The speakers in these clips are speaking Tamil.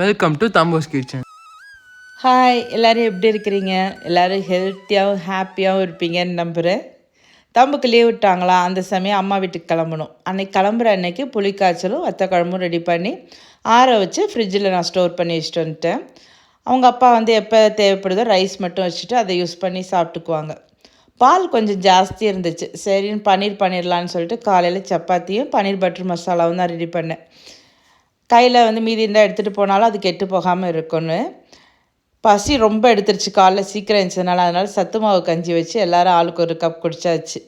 வெல்கம் டு தம்போஸ் கிச்சன் ஹாய் எல்லோரும் எப்படி இருக்கிறீங்க? எல்லோரும் ஹெல்த்தியாகவும் ஹாப்பியாகவும் இருப்பீங்கன்னு நம்புகிறேன் தம்புக்கு லீவ் விட்டாங்களா? அந்த சமயம் அம்மா வீட்டுக்கு கிளம்பணும். அன்னைக்கு கிளம்புற அன்னைக்கு புளிக்காய்ச்சலும் வத்த குழம்பும் ரெடி பண்ணி ஆற வச்சு ஃப்ரிட்ஜில் நான் ஸ்டோர் பண்ணி வச்சுட்டு வந்துட்டேன். அவங்க அப்பா வந்து எப்போ தேவைப்படுதோ ரைஸ் மட்டும் வச்சுட்டு அதை யூஸ் பண்ணி சாப்பிட்டுக்குவாங்க. பால் கொஞ்சம் ஜாஸ்தி இருந்துச்சு. சரின்னு பன்னீர் பண்ணிடலான்னு சொல்லிட்டு காலையில் சப்பாத்தியும் பன்னீர் பட்டர் மசாலாவும் தான் ரெடி பண்ணேன். கையில் வந்து மீதி இருந்தால் எடுத்துகிட்டு போனாலும் அது கெட்டு போகாமல் இருக்கும்னு. பசி ரொம்ப எடுத்துருச்சு காலைல சீக்கிரம் இருந்துச்சதுனால அதனால் சத்து மாவு கஞ்சி வச்சு எல்லோரும் ஆளுக்கு ஒரு கப் குடிச்சாச்சு.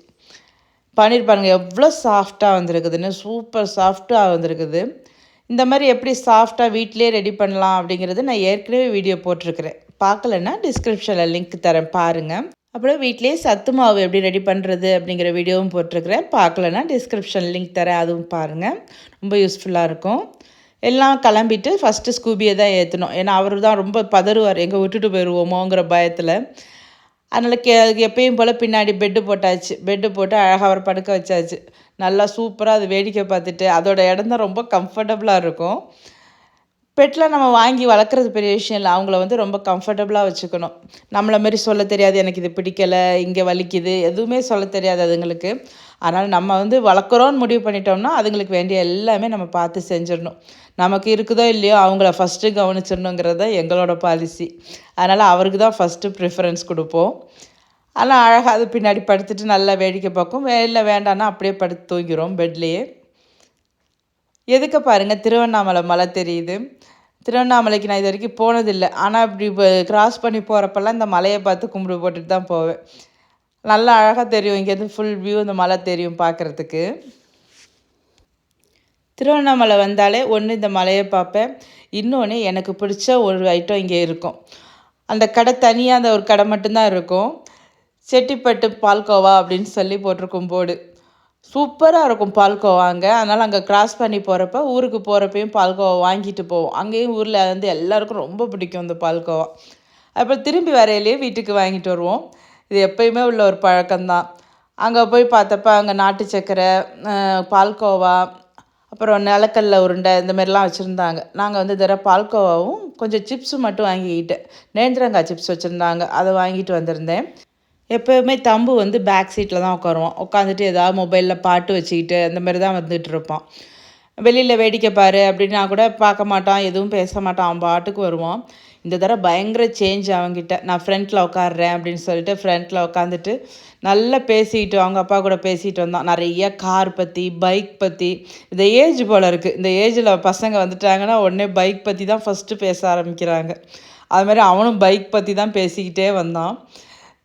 பன்னீர் பாருங்கள் எவ்வளோ சாஃப்டாக வந்திருக்குதுன்னு. சூப்பர் சாஃப்டாக வந்திருக்குது. இந்த மாதிரி எப்படி சாஃப்டாக வீட்டிலே ரெடி பண்ணலாம் அப்படிங்கிறது நான் ஏற்கனவே வீடியோ போட்டிருக்கிறேன். பார்க்கலன்னா டிஸ்கிரிப்ஷனில் லிங்க் தரேன் பாருங்கள் அப்புறம் வீட்டிலே சத்து மாவு எப்படி ரெடி பண்ணுறது அப்படிங்கிற வீடியோவும் போட்டிருக்கிறேன். பார்க்கலன்னா டிஸ்கிரிப்ஷன் லிங்க் தரேன் அதுவும் பாருங்கள் ரொம்ப யூஸ்ஃபுல்லாக இருக்கும். எல்லாம் கிளம்பிட்டு ஃபஸ்ட்டு ஸ்கூபியை தான் ஏற்றணும் ஏன்னா அவர் தான் ரொம்ப பதறுவார். எங்கே விட்டுட்டு போயிடுவோமோங்கிற பயத்தில். அதனால் கே எப்பயும் போல் பின்னாடி பெட்டு போட்டாச்சு. பெட்டு போட்டு அழகாக அவர் படுக்க வச்சாச்சு. நல்லா சூப்பராக அது வேடிக்கை பார்த்துட்டு அதோட இடம் தான் ரொம்ப கம்ஃபர்டபுளாக இருக்கும். பெட்டில் நம்ம வாங்கி வளர்க்குறது பெரிய விஷயம் இல்லை. அவங்கள வந்து ரொம்ப கம்ஃபர்டபுளாக வச்சுக்கணும். நம்மளை மாரி சொல்ல தெரியாது எனக்கு இது பிடிக்கலை இங்கே வலிக்குது. எதுவுமே சொல்ல தெரியாது அதுங்களுக்கு. அதனால் நம்ம வந்து வளர்க்குறோன்னு முடிவு பண்ணிட்டோம்னா அதுங்களுக்கு வேண்டிய எல்லாமே நம்ம பார்த்து செஞ்சிடணும். நமக்கு இருக்குதோ இல்லையோ அவங்கள ஃபஸ்ட்டு கவனிச்சிடணுங்கிறது தான் எங்களோட பாலிசி அதனால் அவருக்கு தான் ஃபஸ்ட்டு ப்ரிஃபரன்ஸ் கொடுப்போம். ஆனால் அழகாக அது பின்னாடி படுத்துட்டு நல்லா வேடிக்கை பார்க்கும். வெளில வேண்டான்னா அப்படியே படுத்து தூங்கிடும் பெட்லேயே எதுக்கு பாருங்கள் திருவண்ணாமலை மலை தெரியுது. திருவண்ணாமலைக்கு நான் இது வரைக்கும் போனதில்லை. ஆனால் இப்படி கிராஸ் பண்ணி போகிறப்பெல்லாம் இந்த மலையை பார்த்து கும்பிடு போட்டுட்டு தான் போவேன். நல்லா அழகாக தெரியும் இங்கேருந்து ஃபுல் வியூ இந்த மலை தெரியும் பார்க்குறதுக்கு. திருவண்ணாமலை வந்தாலே ஒன்று இந்த மலையை பார்ப்பேன். இன்னொன்று எனக்கு பிடிச்ச ஒரு ஐட்டம் இங்கே இருக்கும். அந்த கடை தனியாக அந்த ஒரு கடை மட்டும்தான் இருக்கும். செட்டிப்பட்டு பால்கோவா அப்படின்னு சொல்லி போட்டிருக்கும் போர்டு சூப்பராக இருக்கும் பால்கோவா அங்கே. அதனால் அங்கே கிராஸ் பண்ணி போகிறப்ப ஊருக்கு போகிறப்பையும் பால்கோவா வாங்கிட்டு போவோம். அங்கேயும் ஊரில் வந்து எல்லாருக்கும் ரொம்ப பிடிக்கும் இந்த பால்கோவா அப்புறம் திரும்பி வரையிலேயே வீட்டுக்கு வாங்கிட்டு வருவோம். இது எப்பயுமே உள்ள ஒரு பழக்கம்தான். அங்கே போய் பார்த்தப்ப அங்கே நாட்டு சக்கரை பால்கோவா அப்புறம் நிலக்கல்ல உருண்டை இந்த மாதிரிலாம் வச்சுருந்தாங்க. நாங்கள் வந்து தர பால்கோவாவும் கொஞ்சம் சிப்ஸும் மட்டும் வாங்கிக்கிட்டேன் நேந்திரங்காய் சிப்ஸ் வச்சுருந்தாங்க. அதை வாங்கிட்டு வந்திருந்தேன். எப்போயுமே தம்பு வந்து பேக் சீட்டில் தான் உட்காருவான். உட்காந்துட்டு ஏதாவது மொபைலில் பாட்டு வச்சுக்கிட்டு அந்த மாதிரி தான் வந்துட்டு இருப்பான். வெளியில் வேடிக்கை பாரு அப்படின்னா கூட பார்க்க மாட்டான் எதுவும் பேச மாட்டான். அவன் பாட்டுக்கு வருவான். இந்த தடவை பயங்கர சேஞ்ச் அவங்ககிட்ட நான் ஃப்ரண்ட்டில் உட்காடுறேன் அப்படின்னு சொல்லிட்டு ஃப்ரண்ட்டில் உட்காந்துட்டு நல்லா பேசிக்கிட்டு அவங்க அப்பா கூட பேசிகிட்டு வந்தான். நிறைய கார் பற்றி பைக் பற்றி இந்த ஏஜ் போல் இருக்குது இந்த ஏஜில் பசங்க வந்துட்டாங்கன்னா உடனே பைக் பற்றி தான் ஃபஸ்ட்டு பேச ஆரம்பிக்கிறாங்க. அதுமாதிரி அவனும் பைக் பற்றி தான் பேசிக்கிட்டே வந்தான்.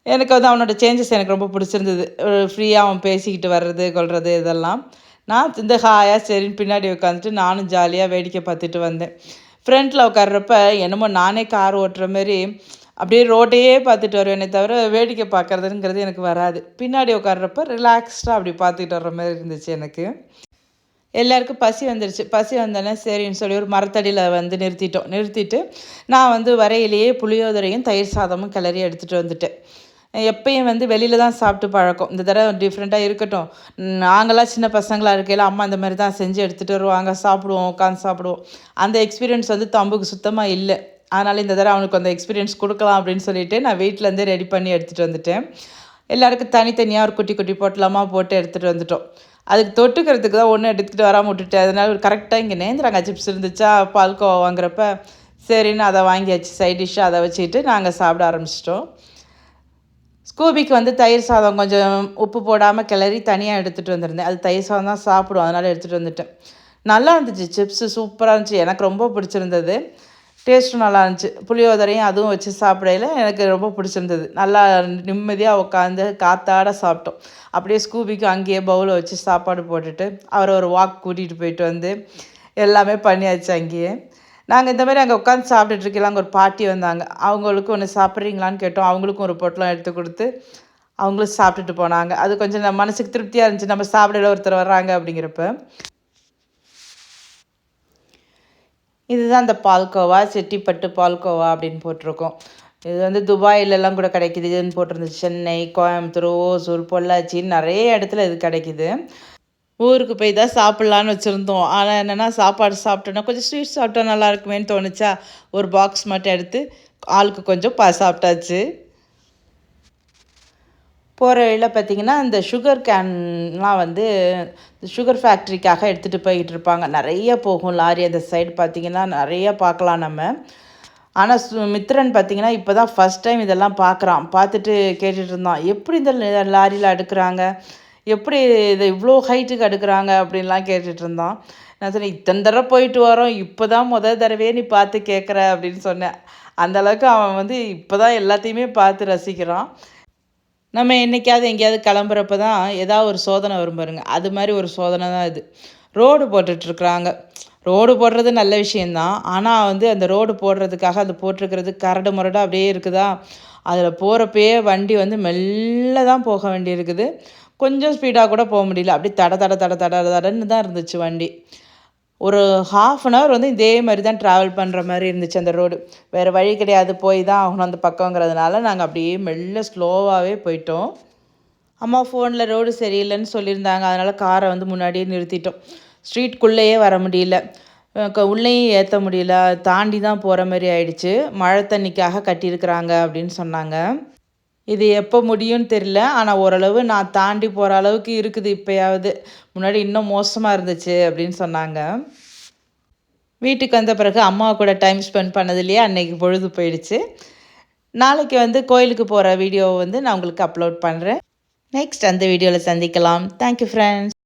எனக்கு வந்து அவனோட சேஞ்சஸ் எனக்கு ரொம்ப பிடிச்சிருந்தது. ஃப்ரீயாக அவன் பேசிக்கிட்டு வர்றது கொள்வது இதெல்லாம். நான் இந்த ஹாயாக சரின்னு பின்னாடி உட்காந்துட்டு நானும் ஜாலியாக வேடிக்கை பார்த்துட்டு வந்தேன். ஃப்ரண்ட்டில் உட்கார்றப்ப என்னமோ நானே கார் ஓட்டுற மாதிரி அப்படியே ரோட்டையே பார்த்துட்டு வருவேனே. தவிர வேடிக்கை பார்க்குறதுங்கிறது எனக்கு வராது. பின்னாடி உட்கார்றப்ப ரிலாக்ஸ்டாக அப்படி பார்த்துக்கிட்டு வர்ற மாதிரி இருந்துச்சு எனக்கு. எல்லாருக்கும் பசி வந்துருச்சு. பசி வந்தோடனே சரின்னு சொல்லி ஒரு மரத்தடியில் வந்து நிறுத்திட்டோம். நிறுத்திட்டு நான் வந்து வரையிலேயே புளியோதரையும் தயிர் சாதமும் கிளறி எடுத்துகிட்டு வந்துட்டேன். எப்பயும் வந்து வெளியில் தான் சாப்பிட்டு பழக்கம். இந்த தடவை டிஃப்ரெண்ட்டாக இருக்கட்டும். நாங்களாம் சின்ன பசங்களாக இருக்கையில் அம்மா இந்த மாதிரி தான் செஞ்சு எடுத்துகிட்டு வருவாங்க. சாப்பிடுவோம் உட்காந்து சாப்பிடுவோம். அந்த எக்ஸ்பீரியன்ஸ் வந்து தம்புக்கு சுத்தமாக இல்லை. அதனால் இந்த தடவை அவனுக்கு அந்த எக்ஸ்பீரியன்ஸ் கொடுக்கலாம் அப்படின்னு சொல்லிட்டு நான் வீட்டிலேருந்தே ரெடி பண்ணி எடுத்துகிட்டு வந்துட்டேன். எல்லாருக்கும் தனித்தனியாக ஒரு குட்டி குட்டி போட்டலாமா போட்டு எடுத்துகிட்டு வந்துட்டோம். அதுக்கு தொட்டுக்கிறதுக்கு தான் ஒன்றும் எடுத்துகிட்டு வராமல் விட்டுட்டு அதனால் கரெக்டாக இங்கே நேந்திராங்க சிப்ஸ் இருந்துச்சா பால்கோவா வாங்குறப்ப சரின்னு அதை வாங்கியாச்சு சைட் டிஷ்ஷாக அதை வச்சுக்கிட்டு நாங்கள் சாப்பிட ஆரம்பிச்சிட்டோம். கூபிக்கு வந்து தயிர் சாதம் கொஞ்சம் உப்பு போடாமல் கிளறி தனியாக எடுத்துகிட்டு வந்திருந்தேன். அது தயிர் சாதம் தான் சாப்பிடும் அதனால் எடுத்துகிட்டு வந்துட்டேன். நல்லா இருந்துச்சு. சிப்ஸு சூப்பராக இருந்துச்சு. எனக்கு ரொம்ப பிடிச்சிருந்தது. டேஸ்ட்டும் நல்லா இருந்துச்சு. புளியோதரையும் அதுவும் வச்சு சாப்பிடையில எனக்கு ரொம்ப பிடிச்சிருந்தது. நல்லா நிம்மதியாக உட்காந்து காத்தாட சாப்பிட்டோம். அப்படியே ஸ்கூபிக்கும் அங்கேயே பவுலை வச்சு சாப்பாடு போட்டுட்டு அவரை ஒரு வாக் கூட்டிகிட்டு போயிட்டு வந்து எல்லாமே பண்ணியாச்சு அங்கேயே. நாங்கள் இந்த மாதிரி அங்கே உட்காந்து சாப்பிட்டுட்ருக்கலாம் அங்கே ஒரு பாட்டி வந்தாங்க. அவங்களுக்கும் ஒன்று சாப்பிட்றீங்களான்னு கேட்டோம். அவங்களுக்கும் ஒரு பொட்டலம் எடுத்து கொடுத்து அவங்களும் சாப்பிட்டுட்டு போனாங்க. அது கொஞ்சம் நம்ம மனசுக்கு திருப்தியாக இருந்துச்சு. நம்ம சாப்பிடல ஒருத்தர் வர்றாங்க அப்படிங்கிறப்ப. இதுதான் அந்த பால்கோவா செட்டிப்பட்டு பால்கோவா அப்படின்னு போட்டிருக்கோம். இது வந்து துபாயிலெல்லாம் கூட கிடைக்கிது. இதுன்னு போட்டிருந்துச்சு சென்னை கோயம்புத்தூர் ஓசூர் பொள்ளாச்சின்னு நிறைய இடத்துல இது கிடைக்கிது. ஊருக்கு போய் தான் சாப்பிட்லான்னு வச்சுருந்தோம். ஆனால் என்னென்னா சாப்பாடு சாப்பிட்டோன்னா கொஞ்சம் ஸ்வீட் சாப்பிட்டா நல்லா இருக்குமேன்னு தோணுச்சா? ஒரு பாக்ஸ் மட்டும் எடுத்து ஆளுக்கு கொஞ்சம் பா சாப்பிட்டாச்சு. போகிற வழியில் பார்த்திங்கன்னா இந்த சுகர் கேன்லாம் வந்து சுகர் ஃபேக்ட்ரிக்காக எடுத்துகிட்டு போய்கிட்டு இருப்பாங்க. நிறைய போகும் லாரி அந்த சைடு பார்த்திங்கன்னா நிறைய பார்க்கலாம் நம்ம. ஆனால் சு மித்ரன் பார்த்திங்கன்னா இப்போ தான் ஃபஸ்ட் டைம் இதெல்லாம் பார்க்குறான் பார்த்துட்டு கேட்டுட்டு இருந்தான். எப்படி இந்த லாரியில் அடுக்கிறாங்க? எப்படி இதை இவ்வளோ ஹைட்டுக்கு அடுக்குறாங்க அப்படின்லாம் கேட்டுட்டு இருந்தான். நான் சொன்னேன் இத்தனை தடவை போயிட்டு வரோம் இப்போ தான் முதல் தடவையே நீ பார்த்து கேட்குற அப்படின்னு சொன்னேன். அந்தளவுக்கு அவன் வந்து இப்போ தான் எல்லாத்தையுமே பார்த்து ரசிக்கிறான். நம்ம என்றைக்காவது எங்கேயாவது கிளம்புறப்ப தான் ஏதாவது ஒரு சோதனை வரும் பாருங்க. அது மாதிரி ஒரு சோதனை தான் இது. ரோடு போட்டுட்ருக்குறாங்க ரோடு போடுறது நல்ல விஷயந்தான் ஆனால் வந்து அந்த ரோடு போடுறதுக்காக அது போட்டிருக்கிறது கரடு முரடாக அப்படியே இருக்குதா? அதில் போகிறப்பயே வண்டி வந்து மெல்ல தான் போக வேண்டியிருக்குது. கொஞ்சம் ஸ்பீடாக கூட போக முடியல. அப்படி தட தட தட தட தடன்னு தான் இருந்துச்சு வண்டி. ஒரு ஹாஃப் அன் ஹவர் வந்து இதே மாதிரி தான் ட்ராவல் பண்ணுற மாதிரி இருந்துச்சு அந்த ரோடு வேறு வழி கிடையாது. போய் தான் ஆகணும் அந்த பக்கங்கிறதுனால நாங்கள் அப்படியே மெல்ல ஸ்லோவாகவே போயிட்டோம். அம்மா ஃபோனில் ரோடு சரியில்லைன்னு சொல்லியிருந்தாங்க. அதனால் காரை வந்து முன்னாடியே நிறுத்திட்டோம். ஸ்ட்ரீட்குள்ளேயே வர முடியல. உள்ளேயும் ஏற்ற முடியல. தாண்டி தான் போகிற மாதிரி ஆயிடுச்சு. மழை தண்ணிக்காக கட்டியிருக்கிறாங்க அப்படின்னு சொன்னாங்க. இது எப்போ முடியும்னு தெரில ஆனால் ஓரளவு நான் தாண்டி போகிற அளவுக்கு இருக்குது இப்போயாவது. முன்னாடி இன்னும் மோசமாக இருந்துச்சு அப்படின்னு சொன்னாங்க. வீட்டுக்கு வந்த பிறகு அம்மா கூட டைம் ஸ்பெண்ட் பண்ணதுலேயே அன்றைக்கி பொழுது போயிடுச்சு. நாளைக்கு வந்து கோயிலுக்கு போகிற வீடியோவை வந்து நான் உங்களுக்கு அப்லோட் பண்ணுறேன் நெக்ஸ்ட் அந்த வீடியோவில் சந்திக்கலாம். Thank you friends